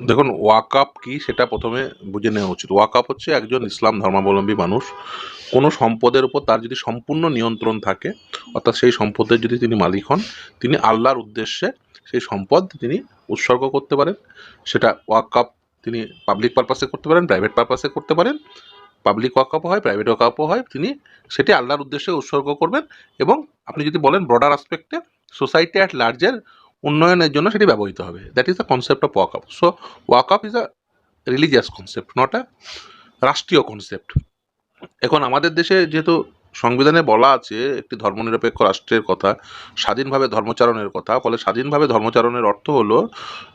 দেখুন ওয়াকাপ কি সেটা প্রথমে বুঝে নেওয়া উচিত। ওয়াকাপ হচ্ছে একজন ইসলাম ধর্মাবলম্বী মানুষ। কোনো সম্পদের উপর তার যদি সম্পূর্ণ নিয়ন্ত্রণ থাকে, অর্থাৎ সেই সম্পদের যদি তিনি মালিক হন, তিনি আল্লাহর উদ্দেশ্যে সেই সম্পদ তিনি উৎসর্গ করতে পারেন। সেটা ওয়াকাপ তিনি পাবলিক পারপাসে করতে পারেন প্রাইভেট পারপাসে করতে পারেন। পাবলিক ওয়াকাপও হয় প্রাইভেট ওয়াকাপও হয়, তিনি সেটি আল্লাহর উদ্দেশ্যে উৎসর্গ করবেন। এবং আপনি যদি বলেন ব্রডার আসপেক্টে সোসাইটি অ্যাট লার্জের উন্নয়নের জন্য সেটি ব্যবহৃত হবে। That is the concept of waqf so waqf is a religious concept not a রাষ্ট্রীয় কনসেপ্ট এখন আমাদের দেশে যেহেতু সংবিধানে বলা আছে একটি ধর্মনিরপেক্ষ রাষ্ট্রের কথা, স্বাধীনভাবে ধর্মচারণের কথা, ফলে স্বাধীনভাবে ধর্মচারণের অর্থ হলো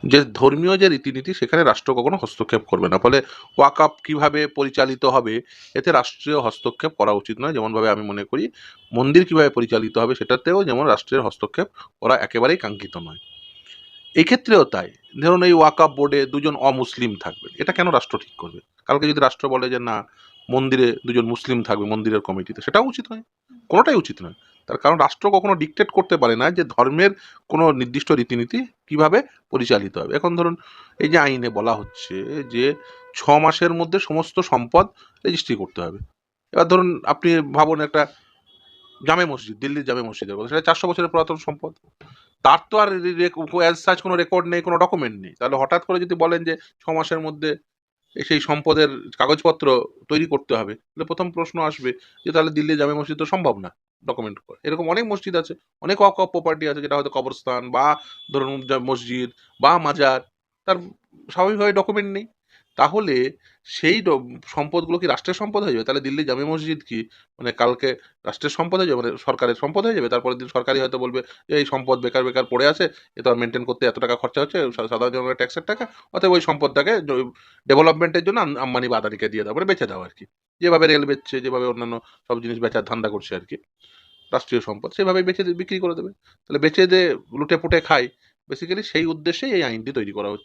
যে ধর্মীয় যে রীতিনীতি, সেখানে রাষ্ট্র কখনো হস্তক্ষেপ করবে না। ফলে ওয়াকআপ কীভাবে পরিচালিত হবে, এতে রাষ্ট্রীয় হস্তক্ষেপ করা উচিত নয়। যেমনভাবে আমি মনে করি, মন্দির কীভাবে পরিচালিত হবে, সেটাতেও যেমন রাষ্ট্রের হস্তক্ষেপ করা একেবারেই কাঙ্ক্ষিত নয়। এই ক্ষেত্রেও তাই। ধরুন এই ওয়াকাপ বোর্ডে দুজন অমুসলিম থাকবেন, এটা কেন রাষ্ট্র ঠিক করবে? কালকে যদি রাষ্ট্র বলে যে না মন্দিরে দুজন মুসলিম থাকবে মন্দিরের কমিটিতে, সেটাও উচিত নয়, কোনোটাই উচিত নয়। তার কারণ রাষ্ট্র কখনো ডিকটেট করতে পারে না যে ধর্মের কোনো নির্দিষ্ট রীতিনীতি কীভাবে পরিচালিত হবে। এখন ধরুন, এই যে আইনে বলা হচ্ছে যে ছ মাসের মধ্যে সমস্ত সম্পদ রেজিস্ট্রি করতে হবে। এবার ধরুন, আপনি ভাবুন একটা জামে মসজিদ, দিল্লির জামে মসজিদের কথা, সেটা চারশো বছরের পুরাতন সম্পদ। তার তো আর সাচ কোনো রেকর্ড নেই, কোনো ডকুমেন্ট নেই। তাহলে হঠাৎ করে যদি বলেন যে ছ মাসের মধ্যে সেই সম্পদের কাগজপত্র তৈরি করতে হবে। তাহলে প্রথম প্রশ্ন আসবে যে তাহলে দিল্লি জামে মসজিদ তো সম্ভব না ডকুমেন্ট করে। এরকম অনেক মসজিদ আছে, অনেক অক প্রপার্টি আছে যেটা হয়তো কবরস্থান বা ধরুন মসজিদ বা মাজার, তার স্বাভাবিকভাবে ডকুমেন্ট নেই। তাহলে সেই সম্পদগুলো কি রাষ্ট্রের সম্পদ হয়ে যাবে? তাহলে দিল্লি জামে মসজিদ কি? মানে কালকে রাষ্ট্রের সম্পদ হয়ে যাবে? মানে সরকারের সম্পদ হয়ে যাবে? তারপরের দিন সরকারি হয়তো বলবে যে এই সম্পদ বেকার বেকার পড়ে আছে, এ তো আর মেনটেন করতে এত টাকা খরচা হচ্ছে সাধারণ জনগণের ট্যাক্সের টাকা, অতএব ওই সম্পদটাকে ডেভেলপমেন্টের জন্য আম্বানি বা আদানিকে দিয়ে দাও মানে বেচে দাও আর কি। যেভাবে রেল বেচছে, যেভাবে অন্যান্য সব জিনিস বেচার ধান্দা করছে আর কি। রাষ্ট্রীয় সম্পদ সেভাবে বেচে বিক্রি করে দেবে। তাহলে বেচে দিয়ে লুটে পুটে খায়। বেসিক্যালি সেই উদ্দেশ্যেই এই আইনটি তৈরি করা হচ্ছে।